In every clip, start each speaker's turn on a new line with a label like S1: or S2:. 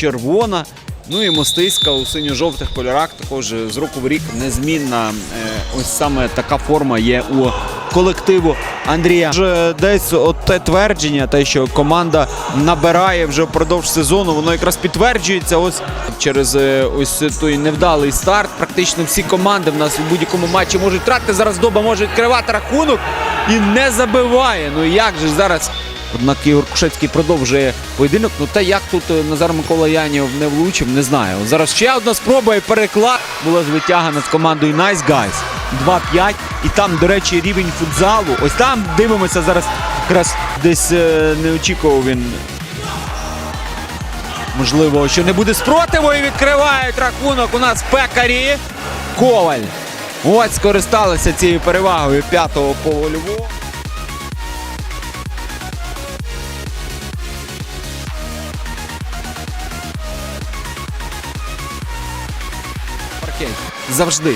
S1: червона. Ну і мостиська у синьо-жовтих кольорах також з року в рік незмінна. Е, Ось саме така форма є у колективу Андрія. Вже десь от те твердження, те, що команда набирає вже впродовж сезону, воно якраз підтверджується. Ось через е, ось той невдалий старт. Практично всі команди в нас у будь-якому матчі можуть втратити. Зараз доба може відкривати рахунок і не забиває. Ну як же зараз Однак Ігор Кушецький продовжує поєдинок. Ну те, як тут е, Назар Микола Янів не влучив, не знаю. Зараз ще одна спроба і переклад була звитягана з командою Nice Guys. 2-5. І там, до речі, рівень футзалу. Ось там дивимося зараз. Якраз десь е, не очікував він. Можливо, що не буде спротиву і відкривають рахунок. У нас пекарі. Коваль. Ось скористалися цією перевагою п'ятого по Львову. Завжди.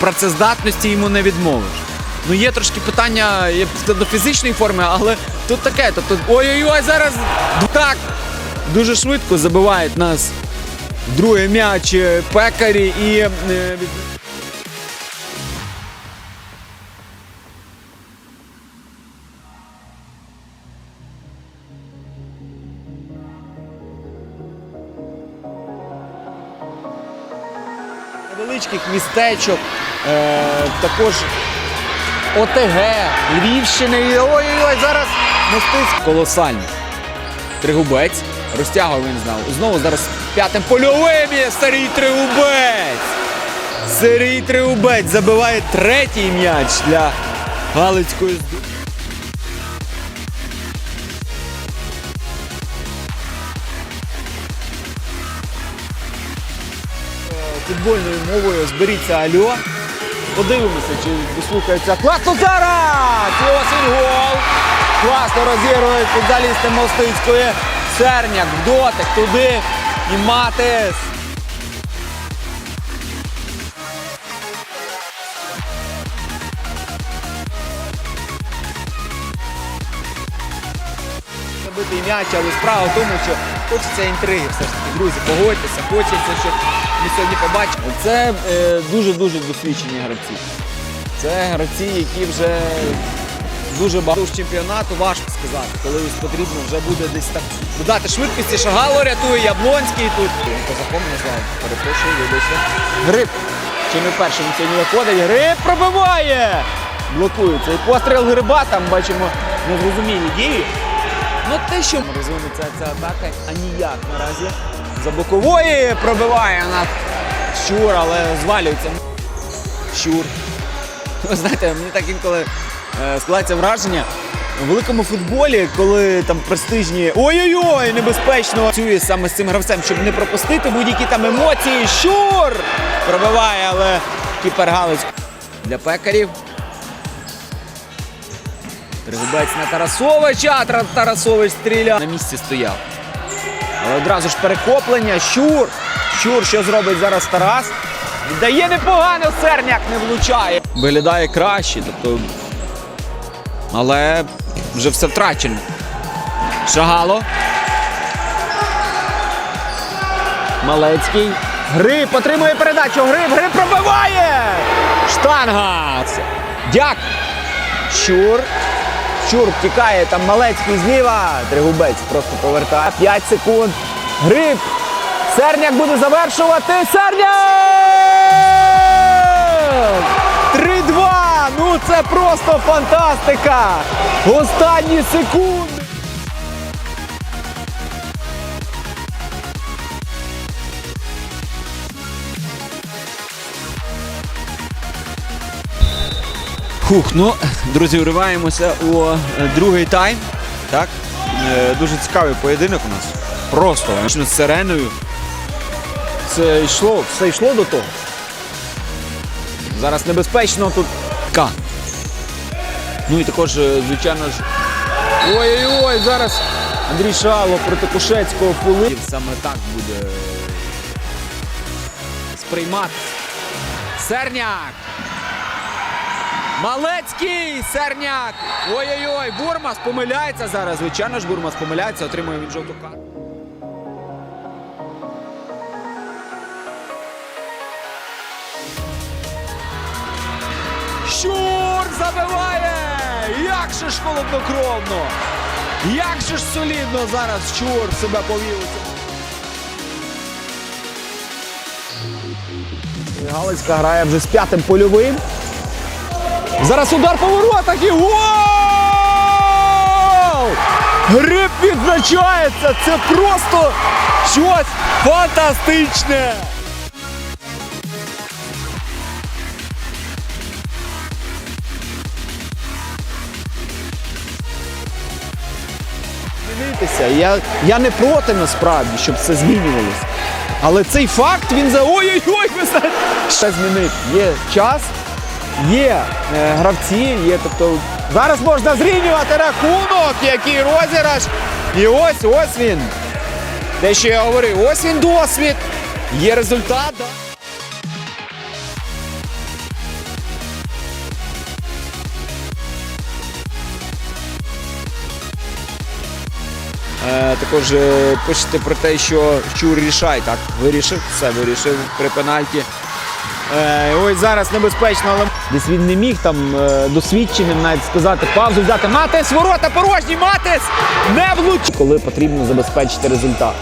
S1: Працездатності йому не відмовиш. Ну, є трошки питання до фізичної форми, але тут таке. Тобто, ой-ой-ой, зараз так дуже швидко забивають нас другий м'яч е, пекарі і. Невеличких містечок, е, також ОТГ, Львівщини. Ой-ой-ой, зараз мостиць колосальний. Тригубець. Розтягував він знав. Знову зараз п'ятим польовим є Сергій Тригубець. Сергій Тригубець забиває третій м'яч для Галицької футбольною мовою зберіться альо. Подивимося, чи дослухається. Класно зараз! І Василь гол! Класно розігрують футболісти Мостицької. Серняк, дотик туди. І Матис. Забитий м'яч, але справа в тому, що хочеться інтриги все ж таки. Друзі, погодьтеся, хочеться, щоб ми сьогодні побачили. Це е, дуже-дуже досвідчені гравці. Це гравці, які вже дуже багато з чемпіонату, важко сказати, коли ось потрібно вже буде десь так додати швидкості. Шагало рятує, Яблонський тут. Козаком назвав, перепрошую, вибачте. Гриб. Чи не першим сьогодні виходить? Гриб пробиває! Блокується. І постріл гриба там бачимо незрозумілі дії. Ну те, що розвинеться ця атака, а ніяк наразі. За бокової пробиває на щур, але звалюється. Щур. Ви знаєте, мені так інколи е, складається враження. У великому футболі, коли там престижні ой-ой-ой, небезпечно працює саме з цим гравцем, щоб не пропустити будь-які там емоції. Щур! Пробиває, але кіпер Галич для пекарів. Тригубець на Тарасовича, Тара- Тарасович стріляв. На місці стояв. Але одразу ж перехоплення. Щур. Щур, що зробить зараз Тарас? Віддає непогано, Серняк не влучає. Виглядає краще, тобто. Але вже все втрачено. Шагало. Малецький. Гриб отримує передачу. Гриб, гриб пробиває! Штанга! Дяк! Щур. Щур втікає, там Малецький зліва. Тригубець просто повертає. 5 секунд. Гриб. Серняк буде завершувати. Серняк! 3-2! Ну це просто фантастика! Останні секунди! Хух, ну, друзі, вриваємося у е, другий тайм. Так? Е, Дуже цікавий поєдинок у нас. Просто Почну з сиреною. Це йшло, все йшло до того. Зараз небезпечно тут. К. Ну і також, е, звичайно ж. Ой-ой-ой, зараз Андрій Шало проти Кушецького фули. Саме так буде сприймати. Серняк! Малецький серняк. Ой-ой-ой, Бурмас помиляється зараз. Звичайно ж, Бурмас помиляється, отримує від жовту карту. Щур забиває! Як же ж холоднокровно! Як же ж солідно зараз Щур себе повів. Галицька грає вже з п'ятим польовим. Зараз удар по воротах і гол! Гриб відзначається! Це просто щось фантастичне! Я, я не проти насправді, щоб це змінювалося. Але цей факт він за ой-ой-ой, ще змінити. Є час, є е, гравці, є. Тобто зараз можна зрівнювати рахунок, який розіграш. І ось ось він. Те, що я говорив, ось він досвід. Є результат. Да? Е, також е, пишете про те, що Щур рішай. Так, вирішив, все вирішив при пенальті. Е, ось зараз небезпечно, але десь він не міг там е, досвідченим навіть сказати, паузу взяти. Матис, ворота порожні, Матис! Не влуч! Коли потрібно забезпечити результат.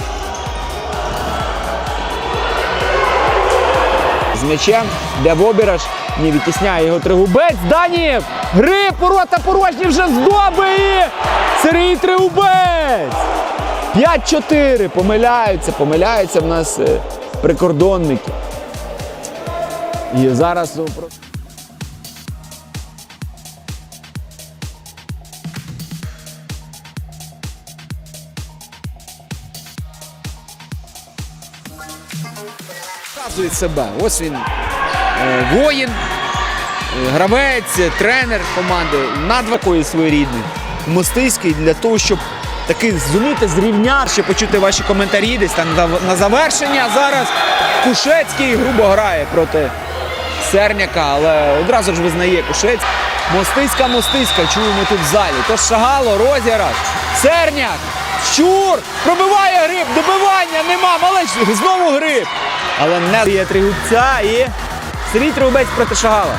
S1: З м'ячем, де в обіраж, не відтісняє його Тригубець. Дані! Гри, ворота порожні вже здоби і Сергій Тригубець! 5-4. Помиляються, помиляються в нас е, прикордонники. І зараз показує себе. Ось він е, воїн, е, гравець, тренер команди надвакої своєрідний, мостиський для того, щоб таки зуміти зрівняти, ще почути ваші коментарі десь там на завершення. Зараз Кушецький грубо грає проти Серняка, але одразу ж визнає Кушець. Мостиська, мостиська, чуємо тут в залі. Тож шагало, розіграш. Серняк, Щур, пробиває гриб, добивання нема, малеч, знову гриб. Але не є тригубця і Сергій Тригубець проти Шагала.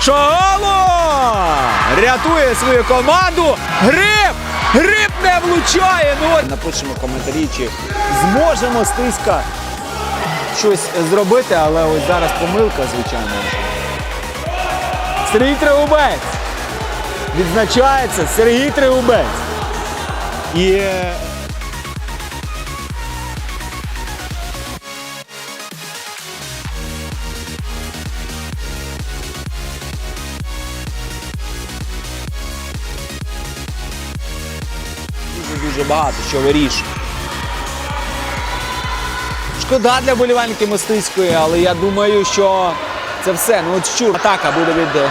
S1: Шагало! Рятує свою команду. Гриб! Гриб не влучає. Ну напишемо коментарі, чи зможе мостиська щось зробити, але ось зараз помилка, звичайно. Сергій Тригубець. Відзначається Сергій Тригубець. І е, дуже-дуже багато що вирішує. Шкода для болівальників мостиської, але я думаю, що це все. Ну от щур атака буде від е,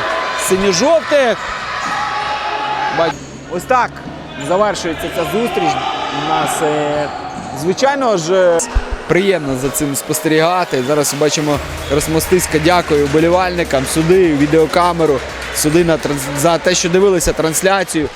S1: синьо-жовтих. Ось так завершується ця зустріч. У нас, е, звичайно ж, е, приємно за цим спостерігати. Зараз бачимо Росмостиська дякую вболівальникам, суди, відеокамеру, суди на за те, що дивилися трансляцію.